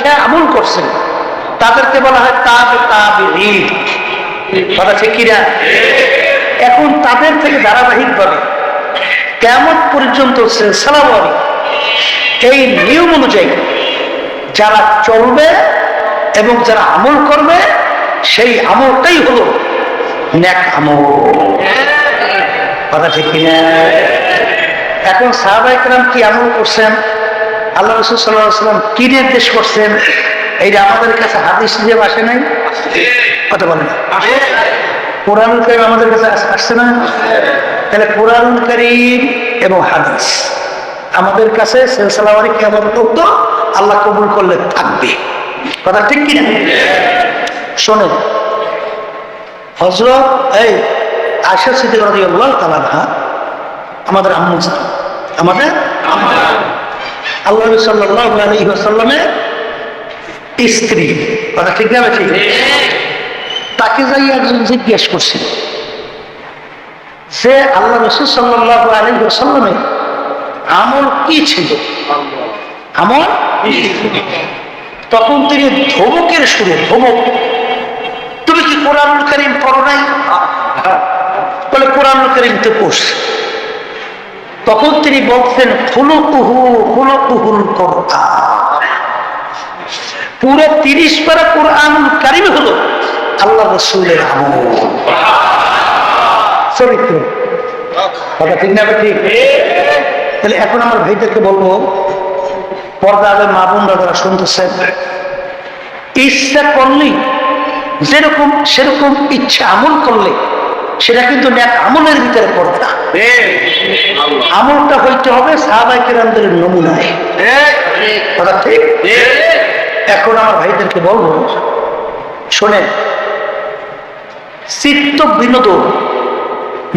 দেখে আমল করছেন। তাদেরকে বলা হয় তাবে তাবে কথা ঠিক কিনা এখন তাদের থেকে ধারাবাহিক ভাবে কেমন পর্যন্ত এই নিয়ম অনুযায়ী যারা চলবে এবং যারা আমল করবে, সেই আমলটাই হলো আমল। কথা ঠিক কিনা এখন সাহাবাইকরাম কি আমল করছেন? আল্লাহ রসুল সাল্লাহ সাল্লাম কি নির্দেশ করছেন? এইটা আমাদের কাছে হাদিস যে আসে নাই? কথা বলেন। কোরআন করিম আমাদের কাছে আস- আসছে না? তাহলে কোরআন করিম এবং হাদিস আমাদের কাছে সেলসালামারি কেমন করতো আল্লাহ কবুল করলে থাকবে। কথা ঠিক কিনা? শোনেন হজরত এই আশা তালা আমাদের আম্মু। আমাদের আল্লাহ সাল্লাহ আলী সাল্লামের স্ত্রী। কথা ঠিক না ঠিক? তাকে যাই একজন জিজ্ঞেস করছিল যে আল্লাহ রসুল সাল্লাহ আলী সাল্লামের আমল কি ছিল? আমল তখন তিনি ধমকের সুরে ধমক তুমি কি কোরআন করিম পড়ো নাই? বলে কোরআন করিম তো পড়ছে। তখন তিনি বলছেন, ফুলকুহু, ফুলকুহুল কথা পুরো তিরিশ পারা কোরআন কারিম হলো আল্লাহ রসুলের আমল। চরিত্র কথা ঠিক না, ঠিক? তাহলে এখন আমার ভাইদেরকে বলব, পর্দা আলে মা বোনরা যারা শুনতেছেন, ইচ্ছা করলেই, যেরকম, সেরকম ইচ্ছা আমল করলে সেটা কিন্তু ন্যাক আমলের ভিতরে পড়বে। না আমলটা হইতে হবে সাহাবাই কেরামদের নমুনায়। কথা ঠিক? এখন আমার ভাইদেরকে বলব শোনেন চিত্ত বিনোদন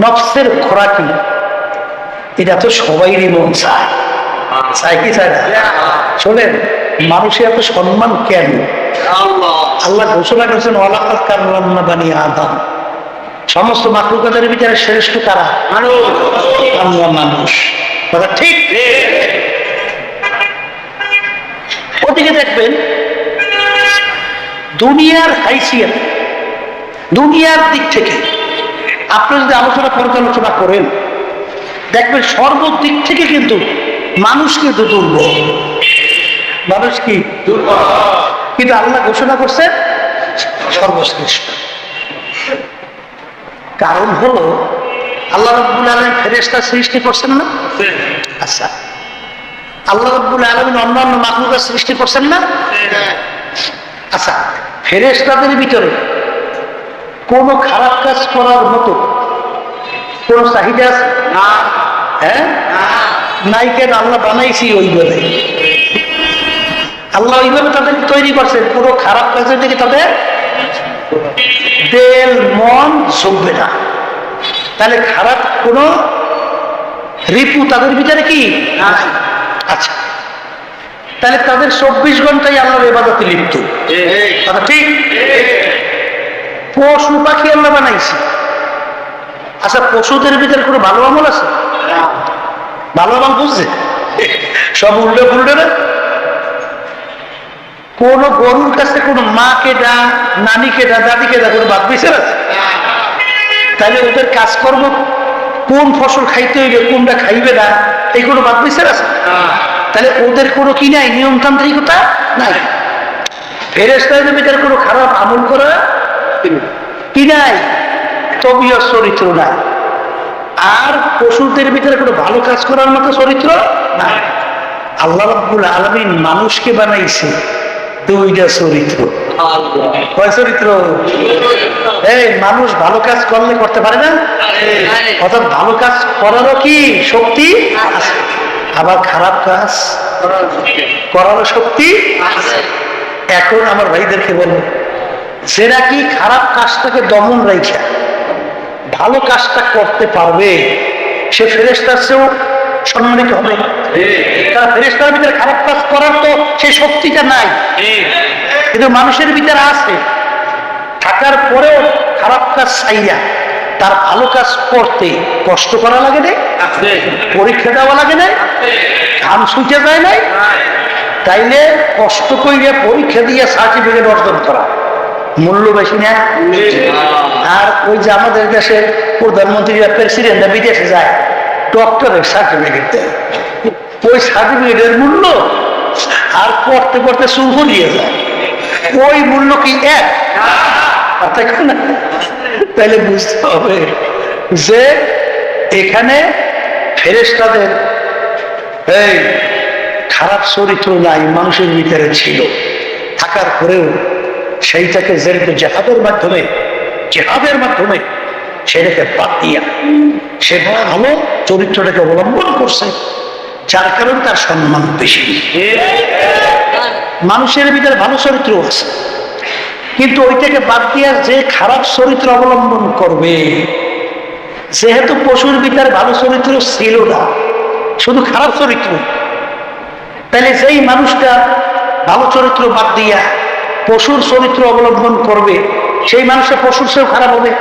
নফসের খোরাকি এটা তো সবাইরই মন চায়। চায় কি চায় না? শোনেন মানুষের এত সম্মান কেন? আল্লাহ। ঘোষণা করেছেন ওয়ালাকাত কাররামনা বানিয়ে আদম। সমস্ত মাকলুকাদের ভিতরে শ্রেষ্ঠ কারা? আমরা মানুষ। কথা ঠিক? ওদিকে দেখবেন দুনিয়ার হাইসিয়াত দুনিয়ার দিক থেকে আপনি যদি আলোচনা পর্যালোচনা করেন দেখবেন সর্বদিক থেকে কিন্তু মানুষ কিন্তু দুর্বল। মানুষ কি? দুর্বল। কিন্তু আল্লাহ ঘোষণা করছে সর্বশ্রেষ্ঠ। কারণ হলো আল্লাহ রব্বুল আলম ফেরেস্তা সৃষ্টি করছেন না? আচ্ছা। আল্লাহ রব্বুল আলমিন অন্যান্য মাকলুকার সৃষ্টি করছেন না? আচ্ছা ফেরেস্তাদের ভিতরে কোন খারাপ কাজ করার মতো কোন চাহিদা আছে? হ্যাঁ? নাই কেন আল্লাহ বানাইছি ওইভাবে। আল্লাহ ওইভাবে তাদেরকে তৈরি করছেন পুরো খারাপ কাজের দিকে তাদের তেল মন ঝুঁকবে না। তাহলে খারাপ কোন রিপু তাদের ভিতরে কি। আচ্ছা। তাহলে তাদের চব্বিশ ঘন্টায় আল্লাহর এবাদতে লিপ্ত। কথা ঠিক? পশু পাখি আল্লাহ বানাইছে। আচ্ছা পশুদের ভিতরে কোনো ভালো আমল আছে? ভালো আমল বুঝছে? সব উল্টে ফুলটে না? কোন গরুর কাছে কোন মাকে ডা নানিকে ডা দাদিকে ডা কোনো বাদ বিচার আছে তাহলে ওদের কাজকর্ম কোন ফসল খাইতে হইবে কোনটা খাইবে না এই কোনো বাদ বিচার আছে? তাহলে ওদের কোনো কি নাই? নিয়মতান্ত্রিকতা নাই। ফেরেস্তাদের ভিতরে কোনো খারাপ আমল করা কি নাই? তবিয় চরিত্র নাই। আর পশুদের ভিতরে কোনো ভালো কাজ করার মতো চরিত্র নাই। আল্লাহ আলামিন মানুষকে বানাইছে। দুইটা চরিত্র। মানুষ ভালো কাজ করলে করতে পারে না? শক্তি খারাপ এখন আমার ভাইদেরকে বলব যেটা কি খারাপ কাজটাকে দমন রেখে ভালো কাজটা করতে পারবে, সে ফেরেস্তার চেয়েও সম্মানিত হবে তারা ফেরেস্তার ভিতরে খারাপ কাজ করার তো সেই শক্তিটা নাই। কিন্তু মানুষের ভিতরে আছে। থাকার পরেও খারাপ কাজ চাইয়া তার ভালো কাজ করতে কষ্ট করা লাগে নাই পরীক্ষা দেওয়া লাগে নাই ঘাম শুইতে যায় নাই তাইলে কষ্ট করিয়া পরীক্ষা দিয়ে সার্টিফিকেট অর্জন করা। মূল্য বেশি না? আর ওই যে আমাদের দেশের প্রধানমন্ত্রীরা প্রেসিডেন্টরা বিদেশে যায় ডক্টরের সার্টিফিকেট দেয়। ওই সার্টিফিকেটের মূল্য? আর পড়তে পড়তে চুল ফুরিয়ে যায়। ওই মূল্য কি এক? তাহলে বুঝতে হবে যে এখানে ফেরেস্তাদের এই খারাপ চরিত্র নাই, মানুষের ভিতরে ছিল। থাকার পরেও সেইটাকে যেহেতু জেহাদের মাধ্যমে জেহাদের মাধ্যমে সেটাকে বাদ দিয়া সে ভালো চরিত্রটাকে অবলম্বন করছে। যার কারণে তার সম্মান বেশি। মানুষের ভিতরে ভালো চরিত্র আছে। কিন্তু ওইটাকে বাদ দিয়া যে খারাপ চরিত্র অবলম্বন করবে, যেহেতু পশুর ভিতরে ভালো চরিত্র ছিল না, শুধু খারাপ চরিত্র, তাহলে যেই মানুষটা ভালো চরিত্র বাদ দিয়া পশুর চরিত্র অবলম্বন করবে, সেই মানুষটা পশুর চেয়েও খারাপ হবে।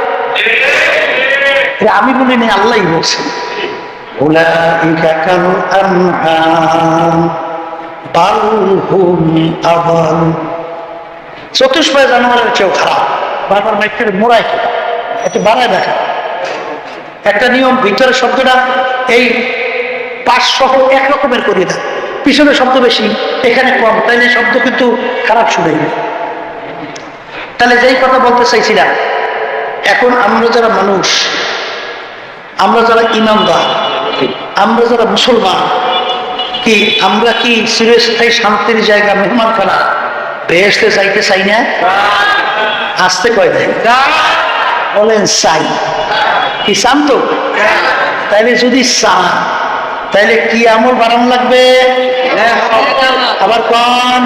আমি বলিনি আল্লাহ বলছেন। উলাইকা কাল আনআম বাল হুম আদাল চতুষ্পয় জানোয়ারের চেয়েও খারাপ। বারবার মাইকের মোড়ায় খেলা একটু বাড়ায় দেখা একটা নিয়ম, ভিতরের শব্দটা এই পাশ সহ এক রকমের করিয়ে দেয় পিছনে শব্দ বেশি, এখানে কম। তাই তাইলে শব্দ কিন্তু খারাপ শুনে তাহলে যেই কথা বলতে চাইছিলাম, এখন আমরা যারা মানুষ, আমরা যারা ইমানদার আমরা যারা মুসলমান, কি আমরা কি চিরস্থায়ী শান্তির জায়গা মেহমান খানা বেহেস্তে চাইতে চাই না? আসতে কয় বলেন চাই। কি চান তো? তাইলে যদি চান, তাইলে কি আমল বাড়ানো লাগবে? আবার কন?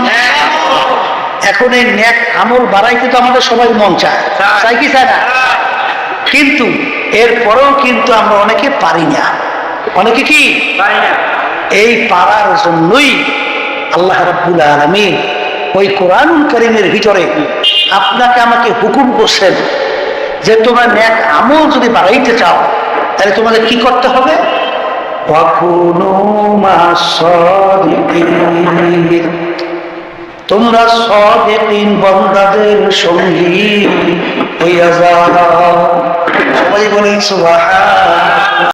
এখন এই ন্যাক আমল বাড়াইতে তো আমাদের সবাই মন চায়। চাই কি চায় না? কিন্তু এরপরেও কিন্তু আমরা অনেকে পারি না। অনেকে কি? এই পাড়ার জন্যই আল্লাহ রাবুল আলমী ওই কোরআন করিমের ভিতরে আপনাকে আমাকে হুকুম করছেন যে তোমরা ন্যাক আমল যদি বাড়াইতে চাও তাহলে তোমাদের কি করতে হবে? তোমরা সদিন বন্দাদের সঙ্গী হইয়া যাও। সবাই বলেছ